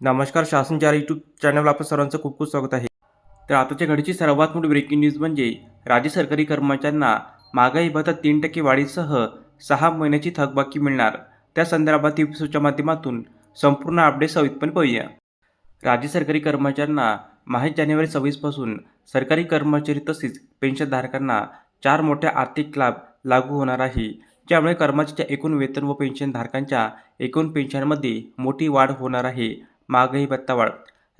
नमस्कार शासनचार यूट्यूब चॅनलवर आपलं सर्वांचं खूप खूप स्वागत आहे. तर आताच्या घडीची सर्वात मोठी ब्रेकिंग न्यूज म्हणजे राज्य सरकारी कर्मचाऱ्यांना महागाई भत्ता तीन टक्के वाढीसह सहा महिन्याची थकबाकी मिळणार. त्या संदर्भात एपिसोडच्या माध्यमातून संपूर्ण अपडेट सविस्तरपणे पाहूया. राज्य सरकारी कर्मचाऱ्यांना माहीत जानेवारी सव्वीसपासून सरकारी कर्मचारी तसेच पेन्शनधारकांना चार मोठ्या आर्थिक लाभ लागू होणार आहे. ज्यामुळे कर्मचाऱ्याच्या एकूण वेतन व पेन्शनधारकांच्या एकूण पेन्शनमध्ये मोठी वाढ होणार आहे. महागाई भत्ता वाढ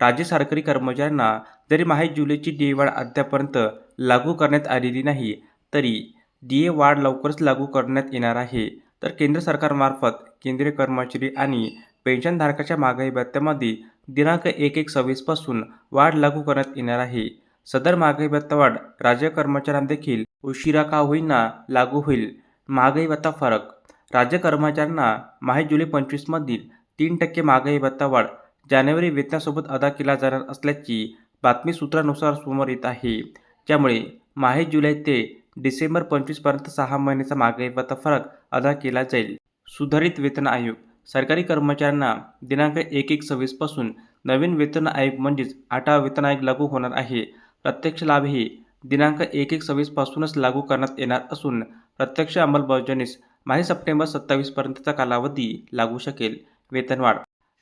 राज्य सरकारी कर्मचाऱ्यांना जरी माहे जुलैची डी वाढ अद्यापर्यंत लागू करण्यात आलेली नाही तरी डी ए वाढ लवकरच लागू करण्यात येणार आहे. तर केंद्र सरकारमार्फत केंद्रीय कर्मचारी आणि पेन्शनधारकाच्या महागाई भत्त्यामध्ये दिनांक एक एक सव्वीसपासून वाढ लागू करण्यात येणार आहे. सदर महागाई भत्ता वाढ राज्य कर्मचाऱ्यांदेखील उशिरा का होईना लागू होईल? महागाई भत्ता फरक. राज्य कर्मचाऱ्यांना माहे जुलै पंचवीसमधील तीन टक्के महागाई भत्ता वाढ जानेवारी वेतनासोबत अदा केला जाणार असल्याची बातमी सूत्रानुसार समोर येत आहे. त्यामुळे माहे जुलै ते डिसेंबर पंचवीसपर्यंत सहा महिन्याचा महागाई फरक अदा केला जाईल. सुधारित वेतन आयोग. सरकारी कर्मचाऱ्यांना दिनांक एक एक सव्वीसपासून नवीन वेतन आयोग म्हणजेच आठवा वेतन आयोग लागू होणार आहे. प्रत्यक्ष लाभ हे दिनांक एक एक सव्वीसपासूनच लागू करण्यात येणार असून प्रत्यक्ष अंमलबजावणीस माहे सप्टेंबर सत्तावीसपर्यंतचा कालावधी लागू शकेल. वेतनवाढ.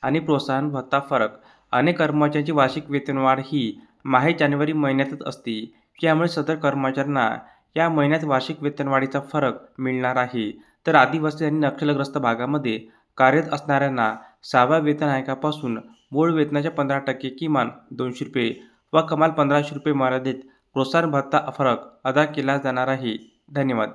आणि प्रोत्साहन भत्ता फरक. अनेक कर्मचाऱ्यांची वार्षिक वेतनवाढ ही माहे जानेवारी महिन्यातच असते. त्यामुळे सदर कर्मचाऱ्यांना या महिन्यात वार्षिक वेतनवाढीचा फरक मिळणार आहे. तर आदिवासी आणि नक्षलग्रस्त भागामध्ये कार्यरत असणाऱ्यांना सहाव्या वेतन आयोगापासून मूळ वेतनाच्या पंधरा टक्के किमान दोनशे रुपये व कमाल पंधराशे रुपये मर्यादित प्रोत्साहन भत्ता फरक अदा केला जाणार आहे. धन्यवाद.